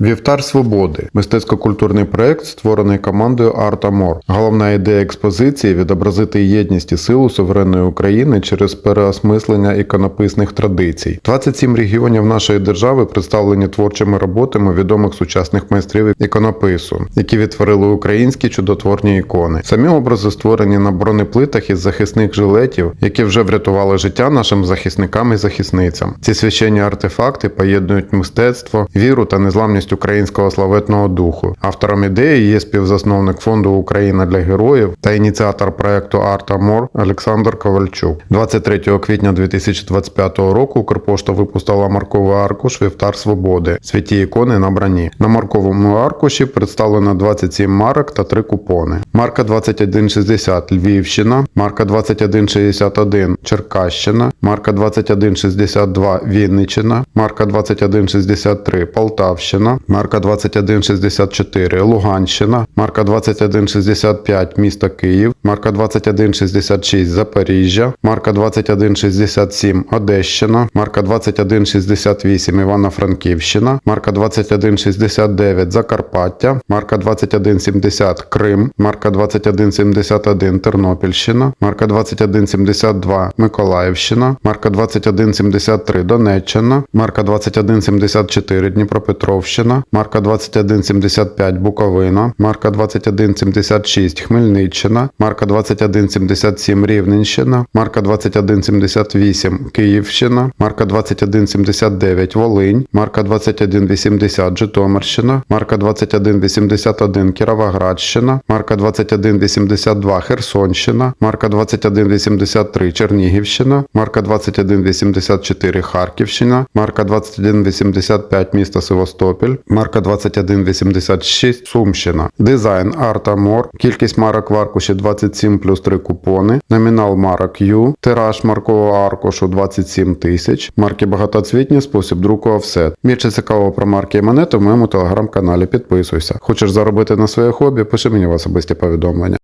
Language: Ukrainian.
Вівтар Свободи мистецько-культурний проект, створений командою Арта Мор. Головна ідея експозиції відобразити єдність і силу суверенної України через переосмислення іконописних традицій. 27 регіонів нашої держави представлені творчими роботами відомих сучасних майстрів іконопису, які відтворили українські чудотворні ікони. Самі образи створені на бронеплитах із захисних жилетів, які вже врятували життя нашим захисникам і захисницям. Ці священні артефакти поєднують мистецтво, віру та незламність українського славетного духу. Автором ідеї є співзасновник фонду Україна для героїв та ініціатор проекту Арта Мор Олександр Ковальчук. 23 квітня 2025 року Укрпошта випустила марковий аркуш Вівтар Свободи. Святі ікони на броні. На марковому аркуші представлено 27 марок та 3 купони. Марка 2160 Львівщина, марка 2161 Черкащина, марка 2162 Вінниччина, марка 2163 Полтавщина, марка 2164 Луганщина, марка 2165 місто Київ, марка 2166 Запоріжжя, марка 2167 Одещина, марка 2168 Івано-Франківщина, марка 2169 Закарпаття, марка 2170 Крим, марка 2171 Тернопільщина, марка 2172 Миколаївщина, марка 2173 Донеччина, марка 2174 Дніпропетровщина, марка 2175 Буковина, марка 2176 Хмельниччина, марка 2177 Рівненщина, марка 2178 Київщина, марка 2179 Волинь, марка 2180 Житомирщина, марка 2181 Кіровоградщина, марка 2182 Херсонщина, марка 2183 Чернігівщина, марка 2184 Харківщина, марка 2185 місто Севастопіль, марка 2186 Сумщина. Дизайн Арта Мор, кількість марок в аркуші 27 плюс 3 купони, номінал марок Ю, тираж маркового аркушу 27 тисяч, марки багатоцвітні, спосіб друку офсет. Більше цікавого про марки і монети в моєму телеграм-каналі. Підписуйся. Хочеш заробити на своє хобі? Пиши мені в особисті повідомлення.